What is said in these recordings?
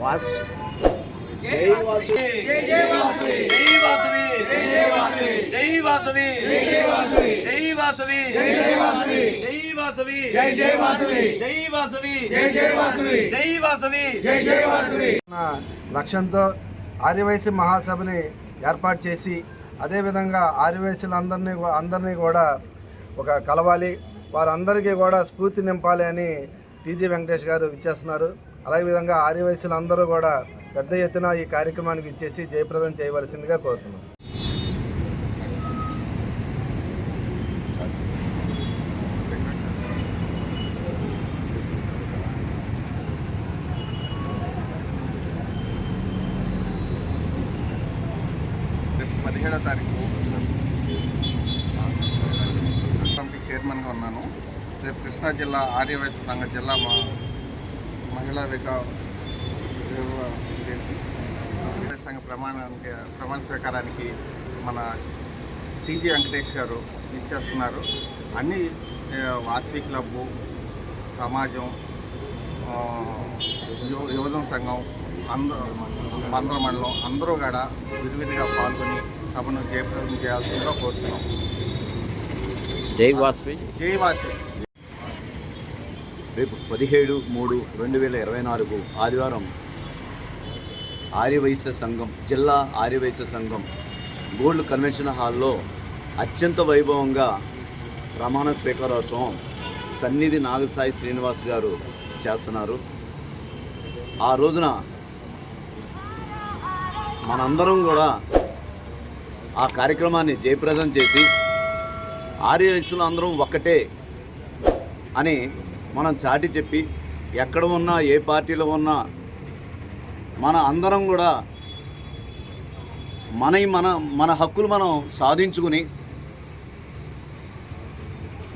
Was. జై జై జై జై వాసవి జై జై వాసవి జై జై జై వాసవి జై జై వాసవి జై లక్ష్యంతో ఆర్యవైశ్య మహాసభని ఏర్పాటు చేసి అదేవిధంగా ఆర్యవైశ్యులందరినీ అందరినీ కూడా ఒక కలవాలి. వారందరికీ కూడా స్ఫూర్తి నింపాలి అని టీజీ వెంకటేష్ గారు ఇచ్చేస్తున్నారు అదేవిధంగా విధంగా అందరూ కూడా పెద్ద ఎత్తున ఈ కార్యక్రమానికి ఇచ్చేసి జయప్రదం చేయవలసిందిగా కోరుతున్నాం. పదిహేడో తారీఖు కమిటీ చైర్మన్గా ఉన్నాను. రేపు కృష్ణా జిల్లా ఆర్యవైశ్య సంఘ జిల్లా మా మహిళా? ఆర్యవైశ్య సంఘ ప్రమాణానికి ప్రమాణ స్వీకారానికి మన టీజీ వెంకటేష్ గారు ఇచ్చేస్తున్నారు. అన్ని వాసవి క్లబ్బు సమాజం యువజన సంఘం అందరూ మందర మండలం అందరూ కూడా విరివిరిగా పాల్గొని సభను జయప్రదం చేయాల్సిందిగా కోరుతున్నాం జై వాస్వి. జై వాసవి. రేపు పదిహేడు మూడు రెండు వేల ఇరవై నాలుగు ఆదివారం ఆర్యవైశ్య సంఘం జిల్లా ఆర్యవైశ్య సంఘం గోల్డ్ కన్వెన్షన్ హాల్లో అత్యంత వైభవంగా ప్రమాణ స్వీకారోత్సవం సన్నిధి నాగసాయి శ్రీనివాస్ గారు చేస్తున్నారు. ఆ రోజున మనందరం కూడా ఆ కార్యక్రమాన్ని జయప్రదం చేసి ఆర్యవైశ్యులు అందరం ఒక్కటే అని మనం చాటి చెప్పి ఎక్కడ ఉన్నా ఏ పార్టీలో ఉన్నా మన అందరం కూడా మన మన మన హక్కులు మనం సాధించుకుని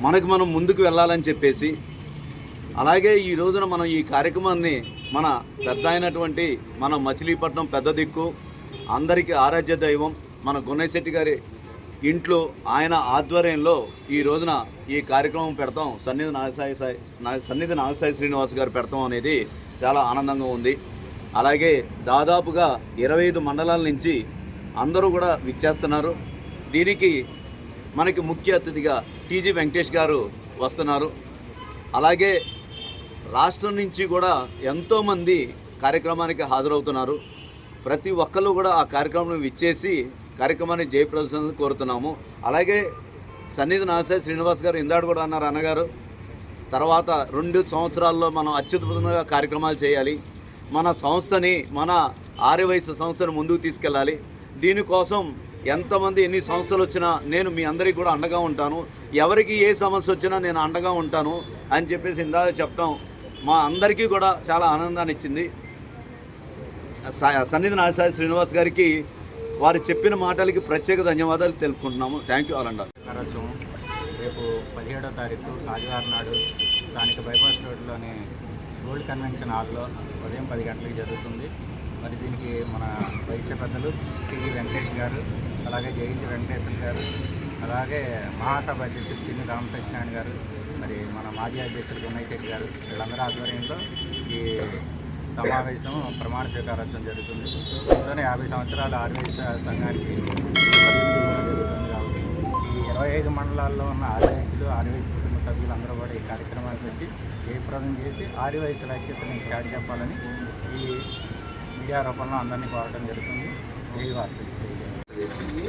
మనకు మనం ముందుకు వెళ్ళాలని చెప్పేసి అలాగే ఈ రోజున మనం ఈ కార్యక్రమాన్ని మన పెద్ద అయినటువంటి మన మచిలీపట్నం పెద్ద దిక్కు అందరికీ ఆరాధ్య దైవం మన గున్నయ్యశెట్టి గారి ఇంట్లో ఆయన ఆధ్వర్యంలో ఈ రోజున ఈ కార్యక్రమం పెడతాం. సన్నిధి నాగసాయి సాయి నా- సన్నిధి నాగసాయి శ్రీనివాస్ గారు పెడతాం అనేది చాలా ఆనందంగా ఉంది. అలాగే దాదాపుగా ఇరవై ఐదు మండలాల నుంచి అందరూ కూడా విచ్చేస్తున్నారు. దీనికి మనకి ముఖ్య అతిథిగా టీజీ వెంకటేష్ గారు వస్తున్నారు. అలాగే రాష్ట్రం నుంచి కూడా ఎంతోమంది కార్యక్రమానికి హాజరవుతున్నారు. ప్రతి ఒక్కళ్ళు కూడా ఆ కార్యక్రమం విచ్చేసి కార్యక్రమాన్ని జయప్రదర్శన కోరుతున్నాము. అలాగే సన్నిధి నాసే శ్రీనివాస్ గారు ఇందాడు కూడా అన్నారు అన్నగారు తర్వాత రెండు సంవత్సరాల్లో మనం అత్యద్భుతంగా కార్యక్రమాలు చేయాలి. మన సంస్థని మన ఆర్యవయస్సు సంస్థను ముందుకు తీసుకెళ్ళాలి. దీనికోసం ఎంతమంది ఎన్ని సంస్థలు వచ్చినా నేను మీ అందరికీ కూడా అండగా ఉంటాను. ఎవరికి ఏ సమస్య వచ్చినా నేను అండగా ఉంటాను అని చెప్పేసి ఇందాక చెప్పడం మా అందరికీ కూడా చాలా ఆనందాన్ని ఇచ్చింది. స- సన్నిధి నాగసాయి శ్రీనివాస్ గారికి వారు చెప్పిన మాటలకి ప్రత్యేక ధన్యవాదాలు తెలుపుకుంటున్నాము. థ్యాంక్ యూ అలాంటి రేపు పదిహేడో తారీఖు ఆదివారం నాడు స్థానిక బైపాస్ రోడ్లోని గోల్డ్ కన్వెన్షన్ హాల్లో ఉదయం పది గంటలకు జరుగుతుంది. మరి దీనికి మన వైశ్య పెద్దలు టీవీ వెంకటేష్ గారు అలాగే జయంతి వెంకటేశ్వర గారు అలాగే మహాసభ అధ్యక్షుడు చిన్ని రామ గారు మరి మన మాజీ అధ్యక్షుడు గున్నయ్య శెట్టి గారు వీళ్ళందరూ ఆధ్వర్యంలో ఈ సమావేశం ప్రమాణ స్వీకారోత్సవం జరుగుతుంది. ఇందులోనే యాభై సంవత్సరాల ఆర్మీ సంఘానికి జరుగుతుంది కాబట్టి ఈ ఇరవై ఐదు మండలాల్లో ఉన్న ఆర్వైశ్యులు ఆర్వైశ్య కుటుంబ సభ్యులందరూ కూడా ఈ కార్యక్రమానికి వచ్చి జయప్రదం చేసి ఆర్వైశ్యుల ఐక్యతని చాటి చెప్పాలని ఈ మీడియా రూపంలో అందరినీ కోరడం జరుగుతుంది. జయవాసి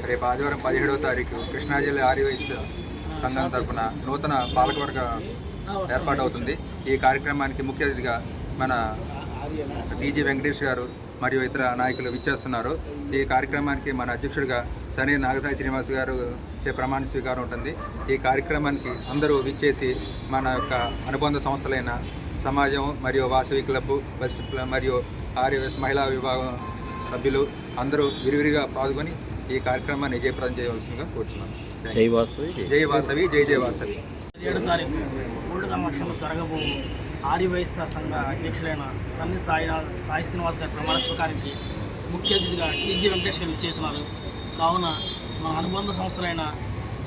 రేపు ఆదివారం పదిహేడవ తారీఖు కృష్ణా జిల్లా ఆర్యవైశ్య సంఘం తరఫున నూతన పాలకవర్గ ఏర్పాటవుతుంది. ఈ కార్యక్రమానికి ముఖ్య అతిథిగా మన డీజీ వెంకటేష్ గారు మరియు ఇతర నాయకులు విచ్చేస్తున్నారు. ఈ కార్యక్రమానికి మన అధ్యక్షుడిగా సనీ నాగసాయి శ్రీనివాస్ గారు చే ప్రమాణ స్వీకారం ఉంటుంది. ఈ కార్యక్రమానికి అందరూ విచ్చేసి మన యొక్క అనుబంధ సంస్థలైన సమాజం మరియు వాసవి క్లబ్ బస్ మరియు ఆర్యవేస్ మహిళా విభాగం సభ్యులు అందరూ విరివిరిగా పాల్గొని ఈ కార్యక్రమాన్ని విజయప్రదం చేయవలసిందిగా కోరుతున్నాను జై వాసవి. జై వాసవి జై జై వాసవి. ఏడు తారీఖు జరగబో ఆర్యవైశ్య సంఘ అధ్యక్షులైన సన్ని సాయి సాయి శ్రీనివాస్ గారి ప్రమాణ స్వీకారానికి ముఖ్య అతిథిగా టీజీ వెంకటేష్ గారు ఇచ్చేసినారు కావున మన అనుబంధ సంస్థలైన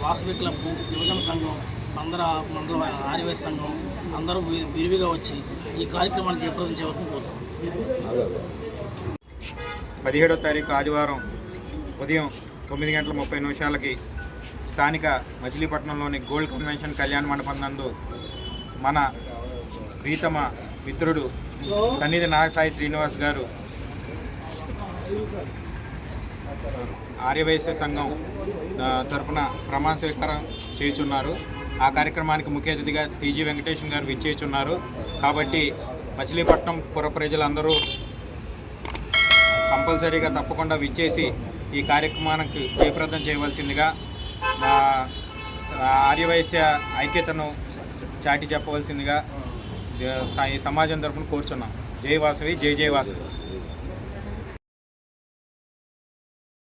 వాసవి క్లబ్ యువజన సంఘం అందర మండలమైన ఆర్యవైశ్య సంఘం అందరూ వి- విరివిగా వచ్చి ఈ కార్యక్రమాన్ని జయప్రదం చేయవలసింది కోరుతున్నాం పదిహేడో తారీఖు ఆదివారం ఉదయం తొమ్మిది గంటల ముప్పై నిమిషాలకి స్థానిక మచిలీపట్నంలోని గోల్డ్ కన్వెన్షన్ కళ్యాణ మండపం నందు మన ప్రీతమ మిత్రుడు సన్నిధి నాగసాయి శ్రీనివాస్ గారు. ఆర్యవైశ్య సంఘం తరఫున తరపున ప్రమాణ స్వీకారం చేయుచున్నారు. ఆ కార్యక్రమానికి ముఖ్య అతిథిగా టీజీ వెంకటేశ్వర గారు విచ్చేయుచున్నారు. కాబట్టి మచిలీపట్నం పుర ప్రజలందరూ కంపల్సరీగా తప్పకుండా విచ్చేసి ఈ కార్యక్రమానికి జయప్రదం చేయవలసిందిగా ఆర్యవైశ్య ఐక్యతను చాటి చెప్పవలసిందిగా ఈ సమాజం తరఫున కోరుచున్నాం. జై వాసవి జై జై వాసవి.